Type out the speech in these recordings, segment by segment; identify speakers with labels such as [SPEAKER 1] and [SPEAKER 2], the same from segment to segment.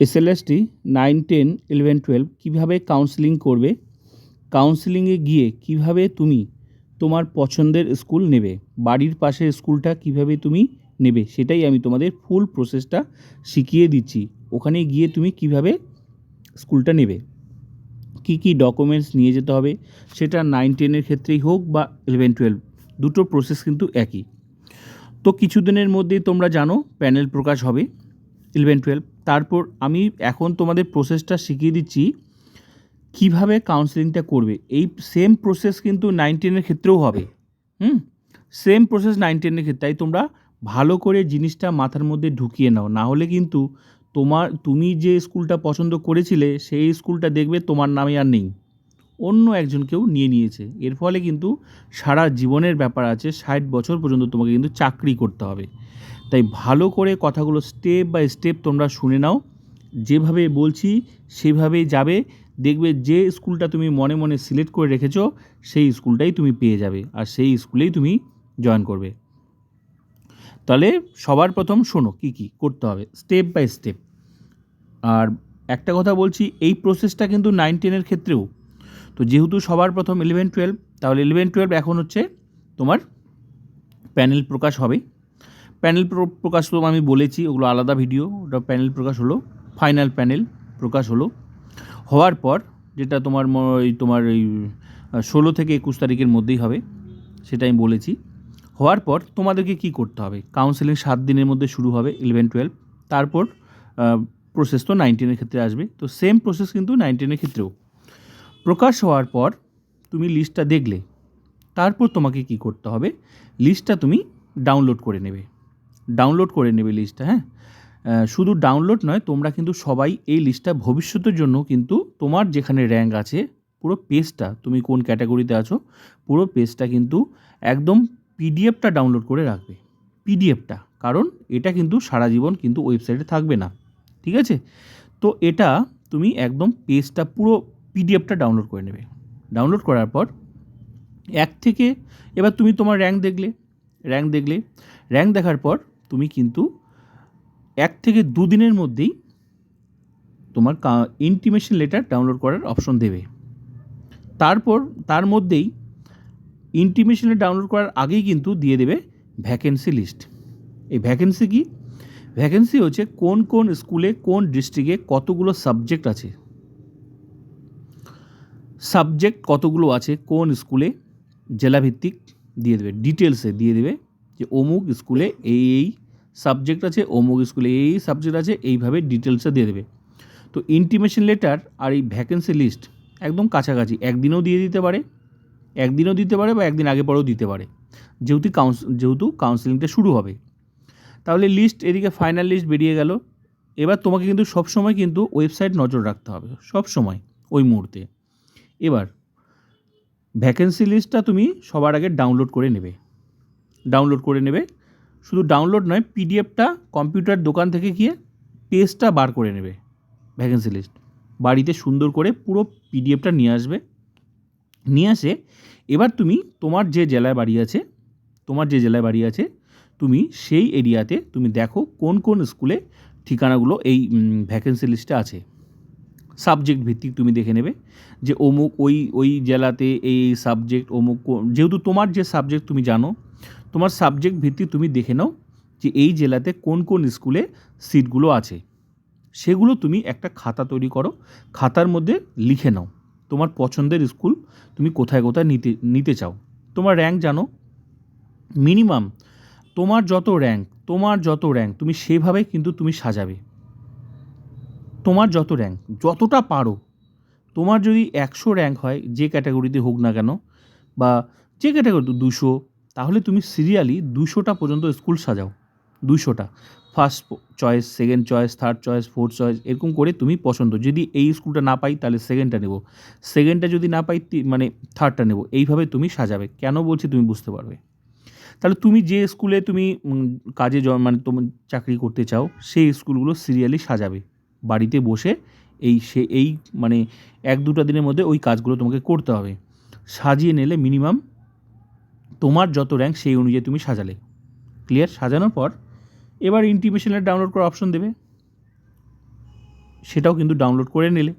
[SPEAKER 1] SLST nine, ten, eleven, twelve কীভাবে counselling করবে? কাউন্সেলিংয়ে গিয়ে কীভাবে তুমি তোমার পছন্দের স্কুল নেবে? বাড়ির পাশে স্কুলটা কীভাবে তুমি নেবে? সেটাই আমি তোমাদের ফুল প্রসেসটা শিখিয়ে দিচ্ছি। ওখানে গিয়ে তুমি কীভাবে স্কুলটা নেবে? কী কী ডকুমেন্টস নিয়ে যেতে হবে? সেটা নাইন টেনের ক্ষেত্রেই হোক বা ইলেভেন, টুয়েলভ, দুটো প্রসেস কিন্তু একই। তো কিছুদিনের মধ্যেই তোমরা জানো প্যানেল প্রকাশ হবে, ইলেভেন, টুয়েলভ তারপর আমি এখন তোমাদের প্রসেসটা শিখিয়ে দিচ্ছি, কীভাবে কাউন্সেলিংটা করবে। এই সেম প্রসেস কিন্তু নাইন টেনের ক্ষেত্রেও হবে। হুম? সেম প্রসেস নাইন টেনের ক্ষেত্রে। তাই তোমরা ভালো করে জিনিসটা মাথার মধ্যে ঢুকিয়ে নাও। না হলে কিন্তু তোমার, তুমি যে স্কুলটা পছন্দ করেছিলে, সেই স্কুলটা দেখবে তোমার নামে আর নেই। অন্য একজন কেউ নিয়ে নিয়েছে। এর ফলে কিন্তু সারা জীবনের ব্যাপার আছে। ষাট বছর পর্যন্ত তোমাকে কিন্তু চাকরি করতে হবে। তাই ভালো করে কথাগুলো স্টেপ বাই স্টেপ তোমরা শুনে নাও। যেভাবে বলছি, সেভাবেই যাবে। দেখবে যে স্কুলটা তুমি মনে মনে সিলেক্ট করে রেখেছো, সেই স্কুলটাই তুমি পেয়ে যাবে আর সেই স্কুলেই তুমি জয়েন করবে। তাহলে সবার প্রথম শোনো কী কী করতে হবে স্টেপ বাই স্টেপ আর একটা কথা বলছি, এই প্রসেসটা কিন্তু নাইন টেনের ক্ষেত্রেও। তো যেহেতু সবার প্রথম ইলেভেন টুয়েলভ তাহলে ইলেভেন টুয়েলভ এখন হচ্ছে তোমার প্যানেল প্রকাশ হবে। প্যানেল প্রকাশ তো আমি বলেছি, ওগুলো আলাদা ভিডিও, ওটা প্যানেল প্রকাশ হলো, ফাইনাল প্যানেল প্রকাশ হলো। হওয়ার পর যেটা তোমার ওই তোমার ওই ষোলো থেকে একুশ তারিখের মধ্যেই হবে, সেটা আমি বলেছি। হওয়ার পর তোমাদেরকে কি করতে হবে? কাউন্সেলিং সাত দিনের মধ্যে শুরু হবে ইলেভেন টুয়েলভ তারপর প্রসেস তো নাইনটিনের ক্ষেত্রে আসবে, তো সেম প্রসেস কিন্তু নাইনটিনের ক্ষেত্রেও। প্রকাশ হওয়ার পর তুমি লিস্টটা দেখলে, তারপর তোমাকে কি করতে হবে? লিস্টটা তুমি ডাউনলোড করে নেবে। ডাউনলোড করে নেবে লিস্টটা হ্যাঁ? শুধু ডাউনলোড নয়, তোমরা কিন্তু সবাই এই লিস্টটা ভবিষ্যতের জন্য কিন্তু তোমার যেখানে র্যাঙ্ক আছে, পুরো পেজটা তুমি কোন ক্যাটাগরিতে আছো, পুরো পেজটা কিন্তু একদম পিডিএফটা ডাউনলোড করে রাখবে। পিডিএফটা কারণ এটা কিন্তু সারা জীবন কিন্তু ওয়েবসাইটে থাকবে না, ঠিক আছে? তো এটা তুমি একদম পেজটা পুরো পিডিএফটা ডাউনলোড করে নেবে। ডাউনলোড করার পর এক থেকে, এবার তুমি তোমার র্যাঙ্ক দেখলে র্যাঙ্ক দেখলে র্যাঙ্ক দেখার পর তুমি কিন্তু এক থেকে দুদিনের মধ্যেই তোমার ইন্টিমেশন লেটার ডাউনলোড করার অপশন দেবে। তারপর, তার মধ্যেই ইন্টিমেশনে ডাউনলোড করার আগেই কিন্তু দিয়ে দেবে ভ্যাকেন্সি লিস্ট এই ভ্যাকেন্সি কি? ভ্যাকেন্সি হচ্ছে কোন কোন স্কুলে কোন ডিস্ট্রিক্টে কতগুলো সাবজেক্ট আছে। সাবজেক্ট কতগুলো আছে, কোন স্কুলে জেলাভিত্তিক দিয়ে দেবে ডিটেলসে দিয়ে দেবে। যে অমুক স্কুলে এই এই সাবজেক্ট আছে, অমুক স্কুলে এই এই সাবজেক্ট আছে, এইভাবে ডিটেলসটা দিয়ে দেবে। তো ইন্টিমেশন লেটার আর এই ভ্যাকেন্সি লিস্ট একদম কাছাকাছি, একদিনও দিয়ে দিতে পারে, একদিনও দিতে পারে বা একদিন আগে পরেও দিতে পারে। যেহেতু কাউন্স যেহেতু কাউন্সিলিংটা শুরু হবে। তাহলে লিস্ট এদিকে ফাইনাল লিস্ট বেরিয়ে গেল। এবার তোমাকে কিন্তু সবসময় কিন্তু ওয়েবসাইট নজর রাখতে হবে সব সময় ওই মুহূর্তে। এবার ভ্যাকেন্সি লিস্টটা তুমি সবার আগে ডাউনলোড করে নেবে। ডাউনলোড করে নেবে। শুধু ডাউনলোড নয় পিডিএফটা কম্পিউটার দোকান থেকে গিয়ে পেজটা বার করে নেবে ভ্যাকেন্সি লিস্ট বাড়িতে সুন্দর করে পুরো পিডিএফটা নিয়ে আসবে। নিয়ে আসে, এবার তুমি তোমার যে জেলায় বাড়ি আছে, তোমার যে জেলায় বাড়ি আছে, তুমি সেই এরিয়াতে তুমি দেখো কোন কোন স্কুলে ঠিকানাগুলো এই ভ্যাকেন্সি লিস্টে আছে। সাবজেক্ট ভিত্তিক তুমি দেখে নেবে যে অমুক ওই ওই জেলাতে এই সাবজেক্ট অমুক যেহেতু তোমার যে সাবজেক্ট তুমি জানো তোমার সাবজেক্ট ভিত্তিক তুমি দেখে নাও যে এই জেলাতে কোন কোন স্কুলে সিটগুলো আছে। সেগুলো তুমি একটা খাতা তৈরি করো, খাতার মধ্যে লিখে নাও। তোমার পছন্দের স্কুল তুমি কোথায় কোথায় নিতে নিতে চাও। তোমার র্যাঙ্ক জানো। মিনিমাম তোমার যত র্যাঙ্ক তোমার যত র্যাঙ্ক তুমি সেভাবে কিন্তু তুমি সাজাবে। তোমার যত র্যাঙ্ক যতটা পারো। তোমার যদি একশো র্যাঙ্ক হয়, যে ক্যাটাগরিতে হোক না কেন, বা যে ক্যাটাগরিতে দুশো তাহলে তুমি সিরিয়ালি দুশোটা পর্যন্ত স্কুল সাজাও, দুশোটা। First choice second choice third choice fourth choice এরকম করে তুমি পছন্দ। যদি এই স্কুলটা না পাই, তাহলে সেকেন্ডটা নেব। সেকেন্ডটা যদি না পাই মানে থার্ডটা নেব। এইভাবে তুমি সাজাবে। কেন বলছি তুমি বুঝতে পারবে? তাহলে তুমি যে স্কুলে তুমি কাজে মানে তোমার চাকরি করতে চাও, সেই স্কুলগুলো সিরিয়ালি সাজাবে। বাড়িতে বসে এই সে, এই মানে এক দুটা দিনের মধ্যে ওই কাজগুলো তোমাকে করতে হবে। সাজিয়ে নিলে মিনিমাম তোমার যত র্যাঙ্ক সেই অনুযায়ী তুমি সাজালে। ক্লিয়ার সাজানোর পর এবার ইন্টিমেশনের ডাউনলোড করার অপশন দেবে। সেটাও কিন্তু ডাউনলোড করে নিলে।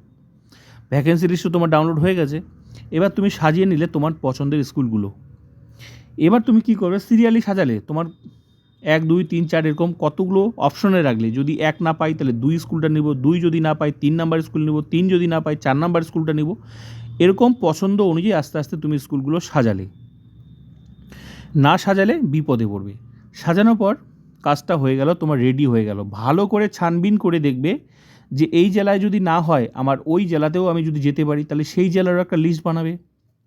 [SPEAKER 1] ভ্যাকেন্সি লিস্টও তোমার ডাউনলোড হয়ে গেছে। এবার তুমি সাজিয়ে নিলে তোমার পছন্দের স্কুলগুলো। এবার তুমি কী করবে? সিরিয়ালি সাজালে। তোমার এক, দুই, তিন, চার এরকম কতগুলো অপশনে রাখলে? যদি এক না পাই, তাহলে দুই স্কুলটা নিব। দুই যদি না পাই, তিন নাম্বার স্কুল নিব। তিন যদি না পাই, চার নাম্বার স্কুলটা নিব। এরকম পছন্দ অনুযায়ী আস্তে আস্তে তুমি স্কুলগুলো সাজালে। না সাজালে বিপদে পড়বে। সাজানোর পর কাজটা হয়ে গেল, তোমার রেডি হয়ে গেল। ভালো করে ছানবিন করে দেখবে যে এই জেলায় যদি না হয়, আমার ওই জেলাতেও আমি যদি যেতে পারি, তাহলে সেই জেলারও একটা লিস্ট বানাবে।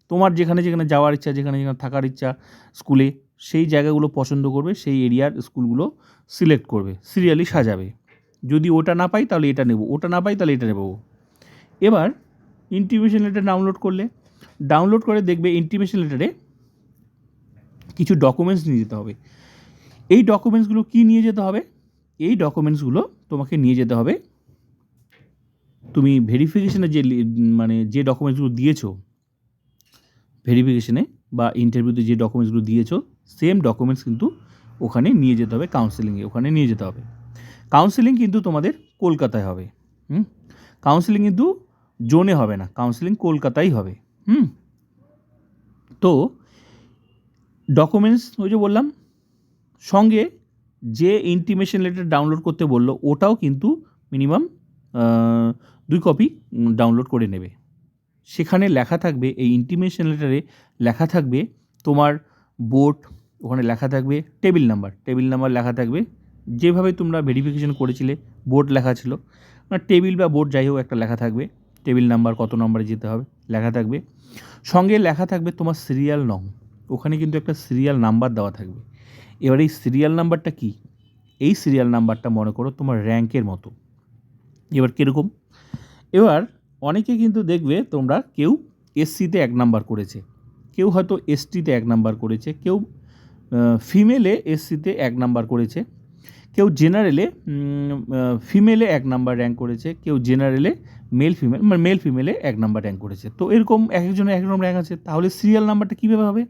[SPEAKER 1] তোমার যেখানে যেখানে যাওয়ার ইচ্ছা, যেখানে যেখানে থাকার ইচ্ছা স্কুলে সেই জায়গাগুলো পছন্দ করবে, সেই এরিয়ার স্কুলগুলো সিলেক্ট করবে সিরিয়ালি সাজাবে। যদি ওটা না পাই, তাহলে এটা নেব। ওটা না পাই, তাহলে এটা নেব। এবার ইন্টিমেশন লেটার ডাউনলোড করলে। ডাউনলোড করে দেখবে ইন্টিমেশন লেটারে কিছু ডকুমেন্টস নিয়ে যেতে হবে। এই ডকুমেন্টসগুলো কি নিয়ে যেতে হবে? এই ডকুমেন্টসগুলো তোমাকে নিয়ে যেতে হবে। তুমি ভেরিফিকেশনে যে মানে যে ডকুমেন্টসগুলো দিয়েছ ভেরিফিকেশনে বা ইন্টারভিউতে যে ডকুমেন্টসগুলো দিয়েছ সেম ডকুমেন্টস কিন্তু ওখানে নিয়ে যেতে হবে কাউন্সেলিংয়ে ওখানে নিয়ে যেতে হবে। কাউন্সেলিং কিন্তু তোমাদের কলকাতায় হবে, হুম? কাউন্সেলিং কিন্তু জোনে হবে না কাউন্সেলিং কলকাতায় হবে, হুম? তো ডকুমেন্টস ওই যে বললাম, সঙ্গে যে ইন্টিমেশন লেটার ডাউনলোড করতে বলল, ওটাও কিন্তু মিনিমাম দুই কপি ডাউনলোড করে নেবে। সেখানে লেখা থাকবে, এই ইন্টিমেশন লেটারে লেখা থাকবে তোমার বোর্ড ওখানে লেখা থাকবে টেবিল নাম্বার টেবিল নাম্বার লেখা থাকবে, যেভাবে তোমরা ভেরিফিকেশন করেছিলে বোর্ড লেখা ছিল। মানে টেবিল বা বোর্ড যাই হোক, একটা লেখা থাকবে টেবিল নাম্বার কত নম্বরে যেতে হবে, লেখা থাকবে। সঙ্গে লেখা থাকবে তোমার সিরিয়াল নং ওখানে কিন্তু একটা সিরিয়াল নাম্বার দেওয়া থাকবে। এবার এই সিরিয়াল নাম্বারটা কি? এই সিরিয়াল নাম্বারটা মনে করো তোমার র্যাঙ্কের মতো। এবার কীরকম? এবার অনেকে কিন্তু দেখবে তোমরা কেউ এসসিতে এক নাম্বার করেছে। কেউ হয়তো এসটিতে এক নাম্বার করেছে। কেউ ফিমেলে এসসিতে এক নাম্বার করেছে। কেউ জেনারেলে ফিমেলে এক নাম্বার র্যাঙ্ক করেছে। কেউ জেনারেলে মেল ফিমেল মানে মেল ফিমেলে এক নাম্বার র্যাঙ্ক করেছে। তো এরকম এক একজনের এক রকম র্যাঙ্ক আছে। তাহলে সিরিয়াল নাম্বারটা কীভাবে হবে?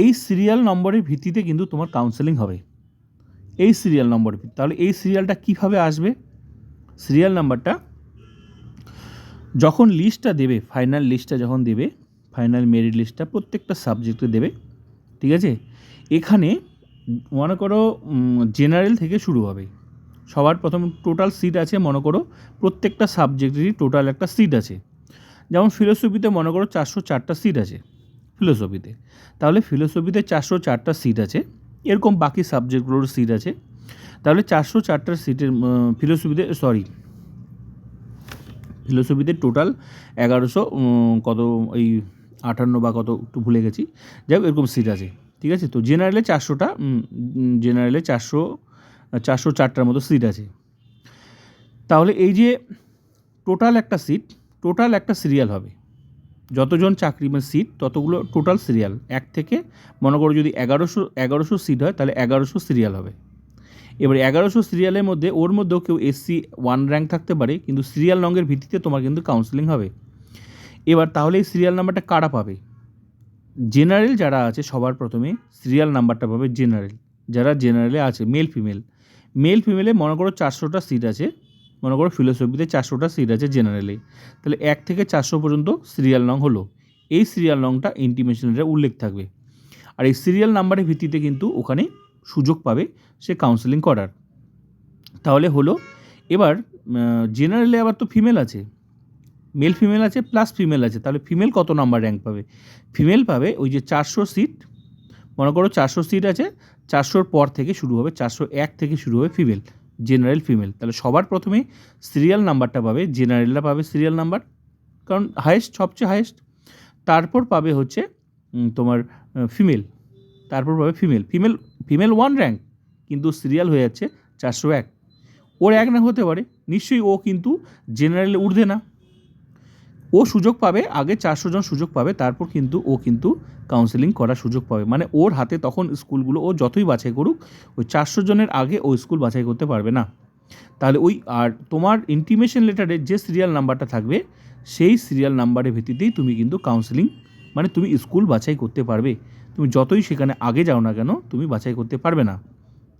[SPEAKER 1] এই সিরিয়াল নম্বরের ভিত্তিতে কিন্তু তোমার কাউন্সেলিং হবে। এই সিরিয়াল নম্বরের ভিত্তি তাহলে এই সিরিয়ালটা কীভাবে আসবে? সিরিয়াল নাম্বারটা যখন লিস্টটা দেবে ফাইনাল লিস্টটা যখন দেবে ফাইনাল মেরিট লিস্টটা প্রত্যেকটা সাবজেক্টে দেবে, ঠিক আছে? এখানে মনে করো জেনারেল থেকে শুরু হবে। সবার প্রথম টোটাল সিট আছে, মনে করো, প্রত্যেকটা সাবজেক্টেরই টোটাল একটা সিট আছে। যেমন ফিলোসফিতে মনে করো চারশো চারটা সিট আছে। ফিলোসফিতে। তাহলে ফিলোসফিতে চারশো চারটা সিট আছে, এরকম বাকি সাবজেক্টগুলোর সিট আছে। তাহলে চারশো চারটার সিটের ফিলোসফিতে সরি ফিলোসফিতে টোটাল এগারোশো কত ওই আটান্ন বা কত, একটু ভুলে গেছি। যাই হোক, এরকম সিট আছে, ঠিক আছে? তো জেনারেলে চারশোটা জেনারেলে চারশো চারশো চারটার মতো সিট আছে। তাহলে এই যে টোটাল একটা সিট টোটাল একটা সিরিয়াল হবে। যতজন চাকরি মানে সিট ততগুলো টোটাল সিরিয়াল এক থেকে মনে করো যদি এগারোশো এগারোশো সিট হয়, তাহলে এগারোশো সিরিয়াল হবে। এবার এগারোশো সিরিয়ালের মধ্যে, ওর মধ্যেও কেউ এসসি ওয়ান র্যাঙ্ক থাকতে পারে, কিন্তু সিরিয়াল নঙ্গের ভিত্তিতে তোমার কিন্তু কাউন্সেলিং হবে। এবার তাহলে এই সিরিয়াল নাম্বারটা কারা পাবে? জেনারেল যারা আছে, সবার প্রথমে সিরিয়াল নাম্বারটা পাবে জেনারেল যারা জেনারেলে আছে মেল ফিমেল মেল ফিমেলে মনে করো চারশোটা সিট আছে মনে করো ফিলোসফিতে চারশোটা সিট আছে জেনারেলে তাহলে এক থেকে চারশো পর্যন্ত সিরিয়াল নং হলো। এই সিরিয়াল নংটা ইন্টিমেশনের উল্লেখ থাকবে। আর এই সিরিয়াল নাম্বারের ভিত্তিতে কিন্তু ওখানে সুযোগ পাবে সে কাউন্সেলিং করার। তাহলে হলো, এবার জেনারেলে আবার তো ফিমেল আছে। মেল ফিমেল আছে প্লাস ফিমেল আছে। তাহলে ফিমেল কত নাম্বার র্যাঙ্ক পাবে? ফিমেল পাবে ওই যে চারশো সিট মনে করো চারশো সিট আছে, চারশোর পর থেকে শুরু হবে, চারশো এক থেকে শুরু হবে ফিমেল জেনারেল ফিমেল তাহলে সবার প্রথমে সিরিয়াল নাম্বারটা পাবে জেনারেলরা পাবে সিরিয়াল নাম্বার কারণ হায়েস্ট সবচেয়ে হায়েস্ট তারপর পাবে হচ্ছে তোমার ফিমেল তারপর পাবে female female female one rank কিন্তু সিরিয়াল হয়ে যাচ্ছে চারশো এক। ওর এক না হতে পারে, নিশ্চয়ই ও কিন্তু জেনারেলে উঠবে না। ও সুযোগ পাবে, আগে চারশো জন সুযোগ পাবে, তারপর কিন্তু ও কিন্তু কাউন্সেলিং করার সুযোগ পাবে। মানে ওর হাতে তখন স্কুলগুলো, ও যতই বাছাই করুক, ওই চারশো জনের আগে ও স্কুল বাছাই করতে পারবে না। তাহলে ওই, আর তোমার ইন্টিমেশন লেটারে যে সিরিয়াল নাম্বারটা থাকবে, সেই সিরিয়াল নাম্বারের ভিত্তিতেই তুমি কিন্তু কাউন্সেলিং মানে তুমি স্কুল বাছাই করতে পারবে। তুমি যতই সেখানে আগে যাও না কেন, তুমি বাছাই করতে পারবে না।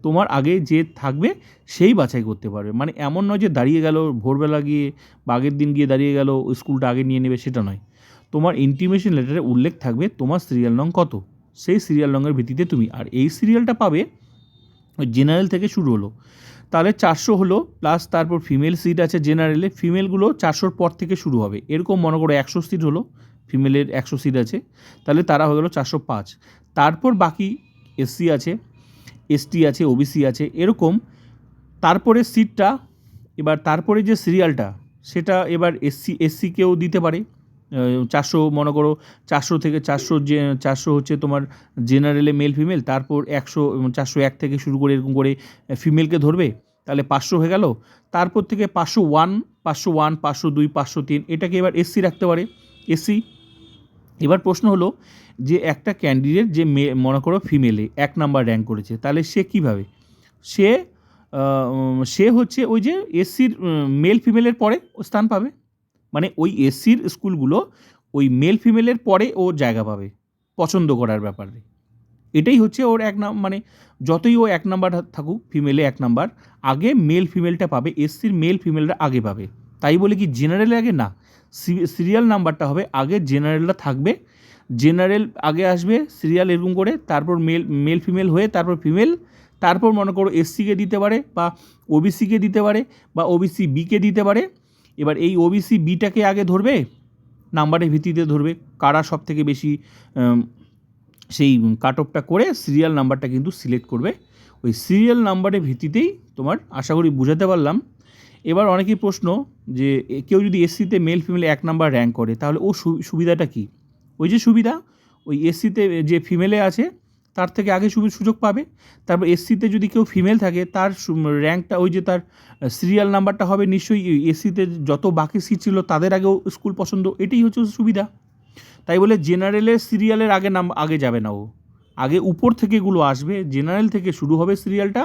[SPEAKER 1] তোমার আগে যে থাকবে সেই বাছাই করতে পারবে। মানে এমন নয় যে দাঁড়িয়ে গেল, ভোরবেলা গিয়ে বা আগের দিন গিয়ে দাঁড়িয়ে গেল, স্কুলটা আগে নিয়ে নেবে সেটা নয়। তোমার ইন্টিমেশন লেটারে উল্লেখ থাকবে তোমার সিরিয়াল নং কত। সেই সিরিয়াল নংয়ের ভিত্তিতে তুমি, আর এই সিরিয়ালটা পাবে জেনারেল থেকে শুরু হলো। তাহলে চারশো হলো প্লাস তারপর ফিমেল সিট আছে জেনারেলে ফিমেলগুলো চারশোর পর থেকে শুরু হবে। এরকম মনে করো একশো সিট হলো ফিমেলের একশো সিট আছে। তাহলে তারা হয়ে গেলো চারশো পাঁচ। তারপর বাকি এসসি আছে এসটি আছে ওবিসি আছে, এরকম। তারপরে সিটটা এবার তারপরে যে সিরিয়ালটা সেটা এবার এসসি এসসিকেও দিতে পারে। চারশো, মনে করো, চারশো থেকে চারশো যে, চারশো হচ্ছে তোমার জেনারেলে মেল ফিমেল তারপর একশো চারশো এক থেকে শুরু করে এরকম করে ফিমেলকে ধরবে। তাহলে পাঁচশো হয়ে গেল। তারপর থেকে পাঁচশো ওয়ান পাঁচশো ওয়ান পাঁচশো দুই, পাঁচশো তিন, এটাকে এবার এসসি রাখতে পারে। এসসি এবার প্রশ্ন হলো যে একটা ক্যান্ডিডেট যে মে মনে করো ফিমেলে এক নাম্বার র্যাঙ্ক করেছে, তাহলে সে কীভাবে? সে সে হচ্ছে ওই যে এসসির মেল ফিমেলের পরে ও স্থান পাবে। মানে ওই এসসির স্কুলগুলো ওই মেল ফিমেলের পরে ও জায়গা পাবে পছন্দ করার ব্যাপারে। এটাই হচ্ছে ওর এক নাম মানে যতই ও এক নাম্বার থাকুক ফিমেলে এক নাম্বার আগে মেল ফিমেলটা পাবে এসসির মেল ফিমেলটা আগে পাবে। তাই বলে কি জেনারেলে আগে? না। সিরিয়াল নাম্বারটা হবে, আগে জেনারেলটা থাকবে, জেনারেল আগে আসবে, সিরিয়াল এরকম করে, তারপর মেল মেল ফিমেল হয়ে তারপর ফিমেল, তারপর মনে করো এসসিকে দিতে পারে বা ওবিসিকে দিতে পারে বা ওবিসি বিকে দিতে পারে, এবার এই ওবিসি বিটাকে আগে ধরবে, নাম্বারের ভিত্তিতে ধরবে, কারা সব থেকে বেশি সেই কাট অফটা করে সিরিয়াল নাম্বারটা কিন্তু সিলেক্ট করবে, ওই সিরিয়াল নাম্বারের ভিত্তিতেই তোমার, আশা করি বুঝাতে পারলাম এবার অনেকেই প্রশ্ন যে কেউ যদি এসসিতে মেল ফিমেলে এক নাম্বার র্যাঙ্ক করে, তাহলে ও সুবিধাটা কী? ওই যে সুবিধা, ওই এসসিতে যে ফিমেলে আছে, তার থেকে আগে সুযোগ পাবে। তারপর এসসিতে যদি কেউ ফিমেল থাকে, তার র্যাঙ্কটা ওই যে তার সিরিয়াল নাম্বারটা হবে নিশ্চয়ই এসসিতে যত বাকি সিট ছিল, তাদের আগেও স্কুল পছন্দ। এটাই হচ্ছে সুবিধা। তাই বলে জেনারেলের সিরিয়ালের আগে নাম, আগে যাবে না ও। আগে উপর থেকে এগুলো আসবে জেনারেল থেকে শুরু হবে সিরিয়ালটা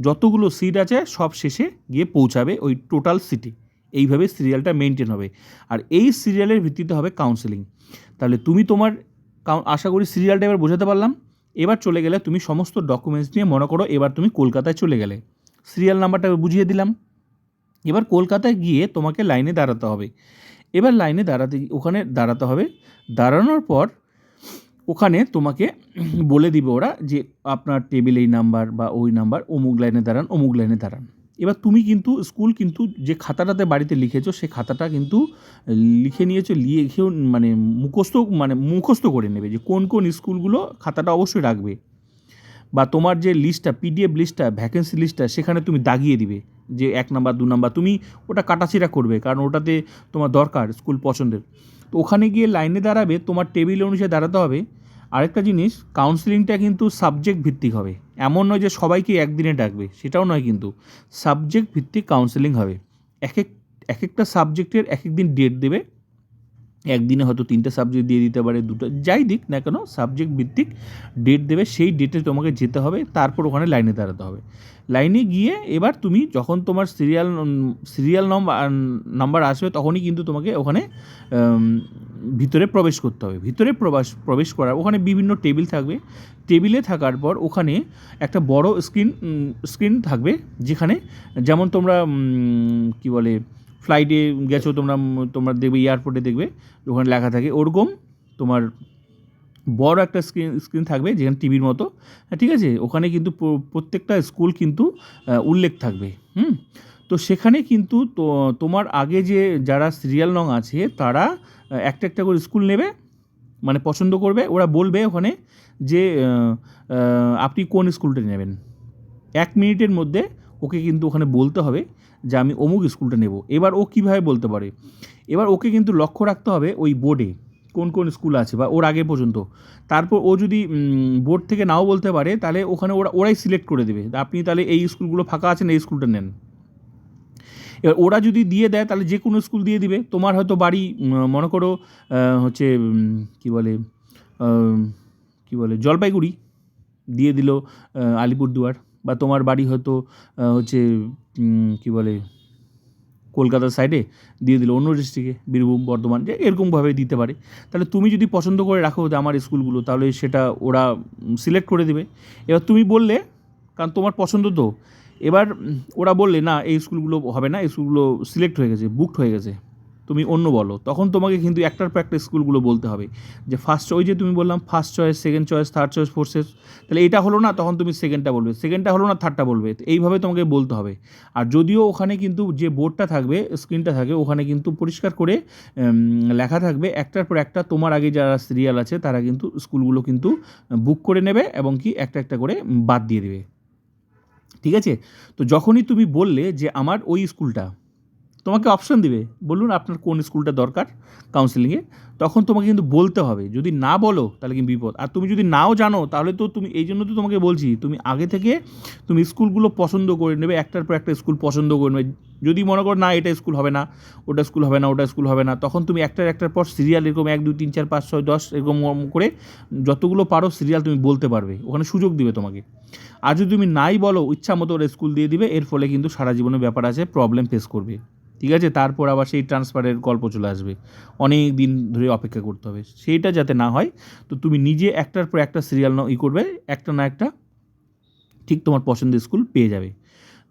[SPEAKER 1] যতগুলো সিট আছে সব শেষে গিয়ে পৌঁছাবে ওই টোটাল সিটে এইভাবে সিরিয়ালটা মেনটেন হবে। আর এই সিরিয়ালের ভিত্তিতে হবে কাউন্সেলিং তাহলে তুমি তোমার আশা করি সিরিয়ালটা এবার বোঝাতে পারলাম। এবার চলে গেলে তুমি সমস্ত ডকুমেন্টস নিয়ে মনে করো এবার তুমি কলকাতায় চলে গেলে। সিরিয়াল নাম্বারটা বুঝিয়ে দিলাম। এবার কলকাতায় গিয়ে তোমাকে লাইনে দাঁড়াতে হবে। এবার লাইনে দাঁড়াতে, ওখানে দাঁড়াতে হবে। দাঁড়ানোর পর ওখানে তোমাকে বলে দিবে ওরা যে আপনার টেবিল এই নাম্বার বা ওই নাম্বার অমুক লাইনে দাঁড়ান, অমুক লাইনে দাঁড়ান। এবার তুমি কিন্তু স্কুল কিন্তু যে খাতাটাতে বাড়িতে লিখেছো সেই খাতাটা কিন্তু লিখে নিয়েছো, লিখেও মানে মুখস্থ মানে মুখস্থ করে নেবে যে কোন কোন স্কুলগুলো খাতাটা অবশ্যই রাখবে। বা তোমার যে লিস্টটা পিডিএফ লিস্টটা ভ্যাকেন্সি লিস্টটা সেখানে তুমি দাগিয়ে দিবে যে এক নাম্বার দু নাম্বার তুমি ওটা কাটাছিড়া করবে, কারণ ওটাতে তোমার দরকার স্কুল পছন্দের। তো ওখানে গিয়ে লাইনে দাঁড়াবে, তোমার টেবিল অনুসারে দাঁড়াতে হবে আরেকটা জিনিস কাউন্সিলিংটা কিন্তু সাবজেক্ট ভিত্তিক হবে। এমন নয় যে সবাইকে একদিনে ডাকবে, সেটাও নয় কিন্তু সাবজেক্ট ভিত্তিক কাউন্সিলিং হবে। এক এক এক একটা সাবজেক্টের এক এক দিন ডেট দেবে। একদিনে হয়তো তিনটে সাবজেক্ট দিয়ে দিতে পারে, দুটো, যাই দিক না কেন সাবজেক্ট ভিত্তিক ডেট দেবে, সেই ডেটে তোমাকে যেতে হবে, তারপর ওখানে লাইনে দাঁড়াতে হবে। লাইনে গিয়ে এবার তুমি যখন তোমার সিরিয়াল সিরিয়াল নম্বর নাম্বার আসবে, তখনই কিন্তু তোমাকে ওখানে ভিতরে প্রবেশ করতে হবে। ভিতরে প্রবেশ প্রবেশ করার ওখানে বিভিন্ন টেবিল থাকবে। টেবিলে থাকার পর ওখানে একটা বড় স্ক্রিন স্ক্রিন থাকবে যেখানে যেমন তোমরা কি বলে ফ্লাইটে গেছো তোমরা তোমরা দেখবে এয়ারপোর্টে দেখবে ওখানে লেখা থাকে ওরকম তোমার বড় একটা স্ক্রিন স্ক্রিন থাকবে যেখানে টিভির মতো। হ্যাঁ, ঠিক আছে? ওখানে কিন্তু প্রত্যেকটা স্কুল কিন্তু উল্লেখ থাকবে। হুম? তো সেখানে কিন্তু তোমার আগে যে যারা সিরিয়াল নং আছে, তারা একটা একটা করে স্কুল নেবে মানে পছন্দ করবে। ওরা বলবে ওখানে যে আপনি কোন স্কুলটা নেবেন। এক মিনিটের মধ্যে ওকে কিন্তু ওখানে বলতে হবে যে, আমি অমুক স্কুলটা নেব। এবার ও কীভাবে বলতে পারে? এবার ওকে কিন্তু লক্ষ্য রাখতে হবে ওই বোর্ডে কোন কোন স্কুল আছে বা ওর আগে পর্যন্ত। তারপর ও যদি বোর্ড থেকে নাও বলতে পারে, তাহলে ওখানে ওরা, ওরাই সিলেক্ট করে দেবে। আপনি তাহলে এই স্কুলগুলো ফাঁকা আছেন, এই স্কুলটা নেন। এবার ওরা যদি দিয়ে দেয়, তাহলে যে কোনো স্কুল দিয়ে দিবে। তোমার হয়তো বাড়ি মনে করো হচ্ছে কি বলে কি বলে, জলপাইগুড়ি দিয়ে দিল আলিপুরদুয়ার। বা তোমার বাড়ি হয়তো হচ্ছে কি বলে কলকাতার সাইডে দিয়ে দিল, অন্য ডিস্ট্রিক্টে বীরভূম, বর্ধমান, যে এরকমভাবে দিতে পারে। তাহলে তুমি যদি পছন্দ করে রাখো আমার স্কুলগুলো, তাহলে সেটা ওরা সিলেক্ট করে দেবে। এবার তুমি বললে, কারণ তোমার পছন্দ তো এবার ওরা বললে, না, এই স্কুলগুলো হবে না, এই স্কুলগুলো সিলেক্ট হয়ে গেছে বুকড হয়ে গেছে, তুমি অন্য বলো। তখন তোমাকে কিন্তু একটার পর একটা স্কুলগুলো বলতে হবে, যে ফার্স্ট ওই যে তুমি বললাম first choice second choice third choice fourth choice তাহলে এটা হলো না, তখন তুমি সেকেন্ডটা বলবে সেকেন্ডটা হলো না থার্ডটা বলবে। এইভাবে তোমাকে বলতে হবে। আর যদিও ওখানে কিন্তু যে বোর্ডটা থাকবে স্ক্রিনটা থাকবে ওখানে কিন্তু পরিষ্কার করে লেখা থাকবে, একটার পর একটা তোমার আগে যারা সিরিয়াল আছে, তারা কিন্তু স্কুলগুলো কিন্তু বুক করে নেবে এবং কি একটা একটা করে বাদ দিয়ে দেবে। ঠিক আছে? তো যখনই তুমি বললে যে আমার ওই স্কুলটা তোমাকে অপশন দিবে, বলুন আপনার কোন স্কুলটা দরকার কাউন্সিলিংয়ে তখন তোমাকে কিন্তু বলতে হবে। যদি না বলো, তাহলে কিন্তু বিপদ। আর তুমি যদি নাও জানো, তাহলে তো তুমি, এই জন্য তো তোমাকে বলছি, তুমি আগে থেকে তুমি স্কুলগুলো পছন্দ করে নেবে, একটার পর একটা স্কুল পছন্দ করে নেবে। যদি মনে করো না, এটা স্কুল হবে না, ওটা স্কুল হবে না, ওটা স্কুল হবে না, তখন তুমি একটার একটার পর সিরিয়াল এরকম এক, দুই, তিন, চার, পাঁচ, ছয়, দশ এরকম করে যতগুলো পারো সিরিয়াল তুমি বলতে পারবে। ওখানে সুযোগ দিবে তোমাকে। আর যদি তুমি নাই বলো, ইচ্ছা মতো ওরা স্কুল দিয়ে দিবে, এর ফলে কিন্তু সারা জীবনের ব্যাপার আছে প্রবলেম ফেস করবে। ঠিক আছে? তারপর আবার সেই ট্রান্সফারের গল্প চলে আসবে। অনেক দিন ধরে অপেক্ষা করতে হবে। সেইটা যাতে না হয়, তো তুমি নিজে একটার পর একটা সিরিয়াল ই করবে, একটা না একটা ঠিক তোমার পছন্দের স্কুল পেয়ে যাবে।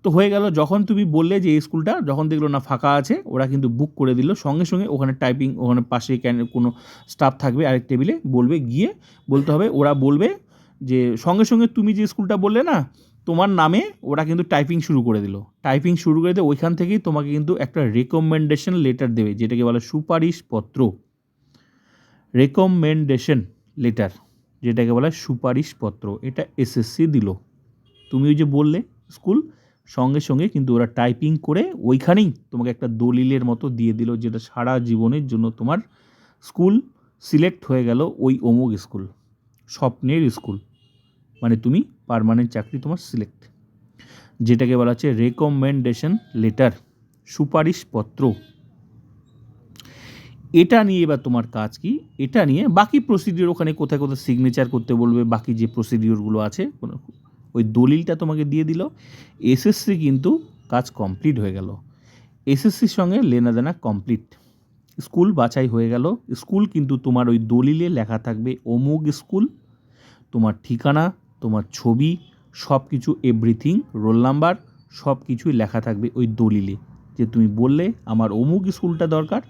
[SPEAKER 1] তো হয়ে গেল, যখন তুমি বললে যে এই স্কুলটা যখন দেখল না ফাঁকা আছে, ওরা কিন্তু বুক করে দিল। সঙ্গে সঙ্গে ওখানে টাইপিং ওখানে পাশে কোনো স্টাফ থাকবে আরেক টেবিলে বলবে, গিয়ে বলতে হবে, ওরা বলবে যে সঙ্গে সঙ্গে তুমি যে স্কুলটা বললে না, তোমার নামে ওরা কিন্তু টাইপিং শুরু করে দিল। টাইপিং শুরু করে দিয়ে ওইখান থেকেই তোমাকে কিন্তু একটা রেকমেন্ডেশন লেটার দেবে, যেটাকে বলে সুপারিশপত্র। রেকমেন্ডেশন লেটার যেটাকে বলে সুপারিশপত্র, এটা এসএসসি দিল। তুমি ওই যে বললে স্কুল, সঙ্গে সঙ্গে কিন্তু ওরা টাইপিং করে ওইখানেই তোমাকে একটা দলিলের মতো দিয়ে দিল, যেটা সারা জীবনের জন্য তোমার স্কুল সিলেক্ট হয়ে গেল ওই অমুক স্কুল, স্বপ্নের স্কুল। মানে তুমি পার্মানেন্ট চাকরি তোমার সিলেক্ট যেটাকে বলা হচ্ছে রেকমেন্ডেশন লেটার সুপারিশপত্র এটা নিয়ে এবার তোমার কাজ কি? এটা নিয়ে বাকি প্রসিডিওর ওখানে কোথায় কোথায় সিগনেচার করতে বলবে, বাকি যে প্রসিডিওরগুলো আছে, কোনো- ওই দলিলটা তোমাকে দিয়ে দিল। এসএসসি কিন্তু কাজ কমপ্লিট হয়ে গেল। এসএসসির সঙ্গে লেনাদেনা কমপ্লিট স্কুল বাছাই হয়ে গেল। স্কুল কিন্তু তোমার ওই দলিলে লেখা থাকবে অমুক স্কুল, তোমার ঠিকানা তোমার ছবি সব কিছু এভরিথিং রোল নাম্বার সব কিছুই লেখা থাকবে ওই দলিলে। যে তুমি বললে আমার অমুক স্কুলটা দরকার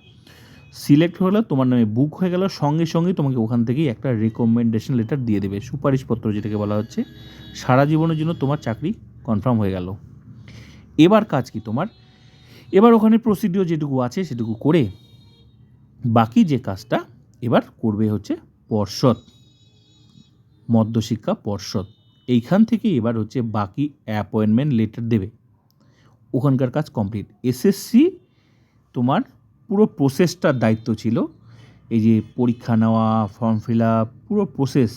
[SPEAKER 1] সিলেক্ট হলো, তোমার নামে বুক হয়ে গেল, সঙ্গে সঙ্গে তোমাকে ওখান থেকেই একটা রেকমেন্ডেশন লেটার দিয়ে দেবে, সুপারিশপত্র যেটাকে বলা হচ্ছে। সারা জীবনের জন্য তোমার চাকরি কনফার্ম হয়ে গেল। এবার কাজ কি তোমার? এবার ওখানে প্রসিডিও যেটুকু আছে সেটুকু করে বাকি যে কাজটা এবার করবে হচ্ছে পর্ষদ। মধ্যশিক্ষা পর্ষদ। এইখান থেকে এবার হচ্ছে বাকি অ্যাপয়েন্টমেন্ট লেটার দেবে। ওখানকার কাজ কমপ্লিট এসএসসি তোমার পুরো প্রসেসটার দায়িত্ব ছিল। এই যে পরীক্ষা নেওয়া ফর্ম ফিল আপ পুরো প্রসেস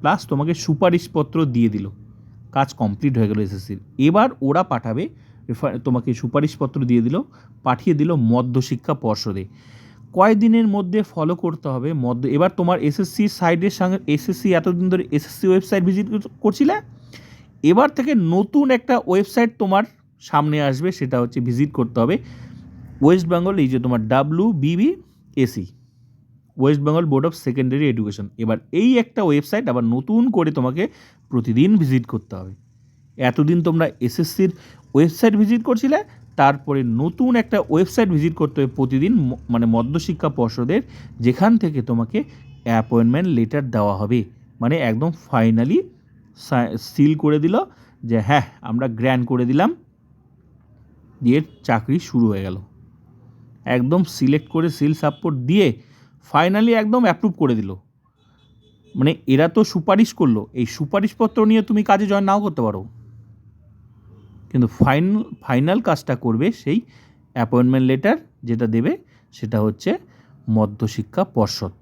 [SPEAKER 1] প্লাস তোমাকে সুপারিশপত্র দিয়ে দিল। কাজ কমপ্লিট হয়ে গেল এসএসসির এবার ওরা পাঠাবে তোমাকে সুপারিশপত্র দিয়ে দিল, পাঠিয়ে দিল মধ্যশিক্ষা পর্ষদে। কয়দিনের মধ্যে ফলো করতে হবে মধ্য এবার তোমার এসএসসি সাইডের সঙ্গে এসএসসি এতদিন ধরে এসএসসি ওয়েবসাইট ভিজিট করছিলে? এবার থেকে নতুন একটা ওয়েবসাইট তোমার সামনে আসবে, সেটা হচ্ছে ভিজিট করতে হবে ওয়েস্ট বেঙ্গল এই যে তোমার W BB SE west Bengal board of secondary education এবার এই একটা ওয়েবসাইট আবার নতুন করে তোমাকে প্রতিদিন ভিজিট করতে হবে। এতদিন তোমরা এসএসসির ওয়েবসাইট ভিজিট করছিলে তারপরে নতুন একটা ওয়েবসাইট ভিজিট করতে হবে প্রতিদিন মানে মধ্যশিক্ষা পর্ষদের, যেখান থেকে তোমাকে অ্যাপয়েন্টমেন্ট লেটার দেওয়া হবে। মানে একদম ফাইনালি সিল করে দিল যে হ্যাঁ আমরা গ্র্যান্ড করে দিলাম, দিয়ে চাকরি শুরু হয়ে গেল। একদম সিলেক্ট করে সিল সাপোর্ট দিয়ে ফাইনালি একদম অ্যাপ্রুভ করে দিল। মানে এরা তো সুপারিশ করল, এই সুপারিশপত্র নিয়ে তুমি কাজে জয়েন নাও করতে পারো। কিন্তু ফাইনাল ফাইনাল কাজটা করবে সেই অ্যাপয়েন্টমেন্ট লেটার যেটা দেবে সেটা হচ্ছে Madhyashiksha Parshad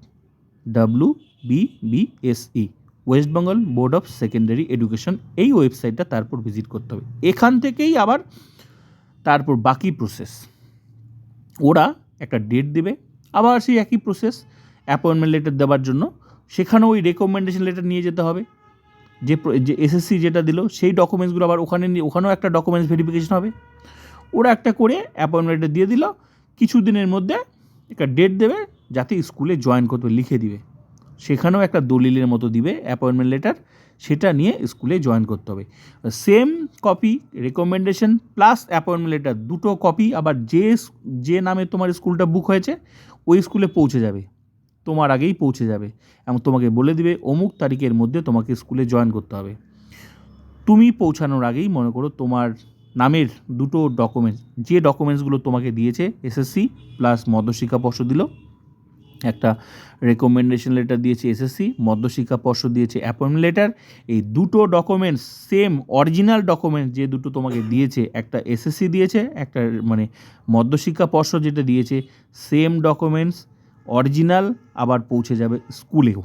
[SPEAKER 1] W BBSE west Bengal board of secondary education. এই ওয়েবসাইটটা তারপর ভিজিট করতে হবে। এখান থেকেই আবার তারপর বাকি প্রসেস। ওরা একটা ডেট দেবে, আবার সেই একই প্রসেস অ্যাপয়েন্টমেন্ট লেটার দেওয়ার জন্য। সেখানেও ওই রেকমেন্ডেশন লেটার নিয়ে যেতে হবে। যে যে এসএসসি যেটা দিল, সেই ডকুমেন্টসগুলো আবার ওখানে ওখানেও একটা ডকুমেন্টস ভেরিফিকেশন হবে। ওরা একটা করে অ্যাপয়েন্টমেন্ট লেটার দিয়ে দিল, কিছু দিনের মধ্যে একটা ডেট দেবে, যাতে স্কুলে জয়েন করতে লিখে দিবে। সেখানেও একটা দলিলের মতো দিবে অ্যাপয়েন্টমেন্ট লেটার সেটা নিয়ে স্কুলে জয়েন করতে হবে। Same copy recommendation plus appointment letter দুটো কপি আবার যে যে নামে তোমার স্কুলটা বুক হয়েছে, ওই স্কুলে পৌঁছে যাবে। তোমার আগেই পৌঁছে যাবে এবং তোমাকে বলে দিবে, অমুক তারিখের মধ্যে তোমাকে স্কুলে জয়েন করতে হবে। তুমি পৌঁছানোর আগেই মনে করো তোমার নামের দুটো ডকুমেন্টস যে ডকুমেন্টসগুলো তোমাকে দিয়েছে এসএসসি প্লাস মধ্যশিক্ষা পর্ষদ দিল, একটা রেকমেন্ডেশন লেটার দিয়েছে এসএসসি মধ্যশিক্ষা পর্ষদ দিয়েছে অ্যাপয়েন্টমেন্ট লেটার এই দুটো ডকুমেন্টস সেম অরিজিনাল ডকুমেন্টস যে দুটো তোমাকে দিয়েছে, একটা এসএসসি দিয়েছে, একটা মানে মধ্যশিক্ষা পর্ষদ যেটা দিয়েছে সেম ডকুমেন্টস অরিজিনাল আবার পৌঁছে যাবে স্কুলেও।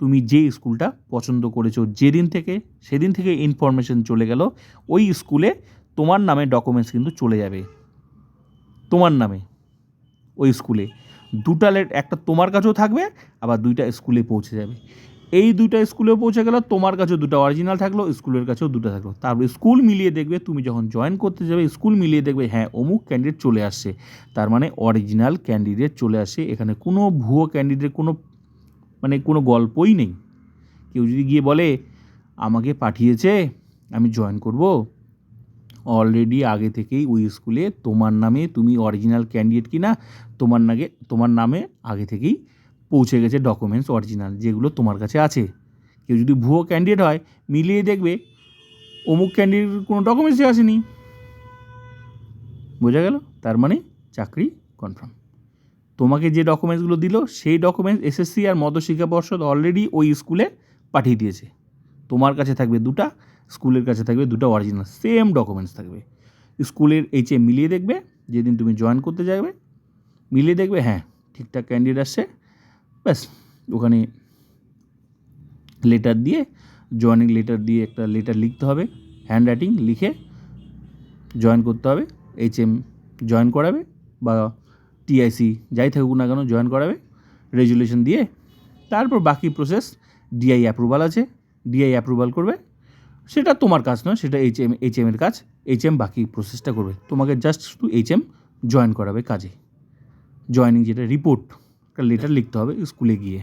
[SPEAKER 1] তুমি যে স্কুলটা পছন্দ করেছ, যেদিন থেকে, সেদিন থেকে ইনফরমেশন চলে গেল, ওই স্কুলে তোমার নামে ডকুমেন্টস কিন্তু চলে যাবে। তোমার নামে, ওই স্কুলে। দুটা লেট একটা তোমার কাছেও থাকবে, আবার দুইটা স্কুলে পৌঁছে যাবে। এই দুইটা স্কুলে পৌঁছে গেল, তোমার কাছেও দুটো অরিজিনাল থাকল, স্কুলের কাছেও দুটো থাকল। তারপরে স্কুল মিলিয়ে দেখবে, তুমি যখন জয়েন করতে যাবে, স্কুল মিলিয়ে দেখবে হ্যাঁ অমুক ক্যান্ডিডেট চলে আসছে। তার মানে অরিজিনাল ক্যান্ডিডেট চলে আসে এখানে কোনো ভুয়ো ক্যান্ডিডেট কোনো মানে কোনো গল্পই নেই। কেউ যদি গিয়ে বলে, আমাকে পাঠিয়েছে, আমি জয়েন করব। অলরেডি আগে থেকেই ওই স্কুলে তোমার নামে তুমি অরিজিনাল ক্যান্ডিডেট কিনা, তোমার নাগে, তোমার নামে আগে থেকেই পৌঁছে গেছে ডকুমেন্টস অরিজিনাল যেগুলো তোমার কাছে আছে। কেউ যদি ভুয়ো ক্যান্ডিডেট হয়, মিলিয়ে দেখবে, অমুক ক্যান্ডিডেট কোনো ডকুমেন্টসই আসেনি। বোঝা গেল? তার মানে চাকরি কনফার্ম তোমাকে যে ডকুমেন্টসগুলো দিল, সেই ডকুমেন্টস এসএসসি আর মধ্যশিক্ষা পর্ষদ অলরেডি ওই স্কুলে পাঠিয়ে দিয়েছে। তোমার কাছে থাকবে দুটা স্কুলের কাছে থাকবে দুটো অরিজিনাল সেম ডকুমেন্টস থাকবে। স্কুলের এইচে মিলিয়ে দেখবে, যেদিন তুমি জয়েন করতে যাবে, মিলিয়ে দেখবে হ্যাঁ ঠিকঠাক ক্যান্ডিডেট আসছে ব্যাস, ওখানে লেটার দিয়ে, জয়েনিং লেটার দিয়ে একটা লেটার লিখতে হবে হ্যান্ড রাইটিং লিখে জয়েন করতে হবে এইচ এম জয়েন করাবে, বা টিআইসি যাই থাকুক না কেন জয়েন করাবে রেজুলেশন দিয়ে, তারপর বাকি প্রসেস ডিআই অ্যাপ্রুভাল আছে ডিআই অ্যাপ্রুভাল করবে, সেটা তোমার কাজ নয়, সেটা এইচ এম এইচ এমের কাজ এইচ এম বাকি প্রসেসটা করবে, তোমাকে জাস্ট শুধু এইচ এম জয়েন করাবে কাজে জয়েনিং যেটা রিপোর্ট একটা লেটার লিখতে হবে স্কুলে গিয়ে।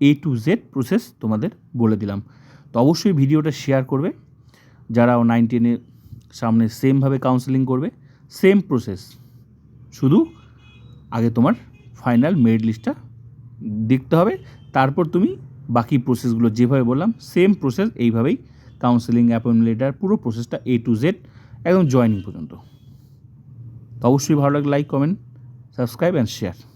[SPEAKER 1] এ টু জেড প্রসেস তোমাদের বলে দিলাম। তো অবশ্যই ভিডিওটা শেয়ার করবে। যারা নাইন টেনের সামনে সেমভাবে কাউন্সেলিং করবে সেম প্রসেস শুধু আগে তোমার ফাইনাল মেরিট লিস্টটা দেখতে হবে। তারপর তুমি বাকি প্রসেসগুলো যেভাবে বললাম সেম প্রসেস এইভাবেই কাউন্সেলিং অ্যাপয়েন্টমেন্ট লেটার পুরো প্রসেসটা এ টু জেড একদম জয়েনিং পর্যন্ত। তো অবশ্যই ভালো লাগলে like comment subscribe and share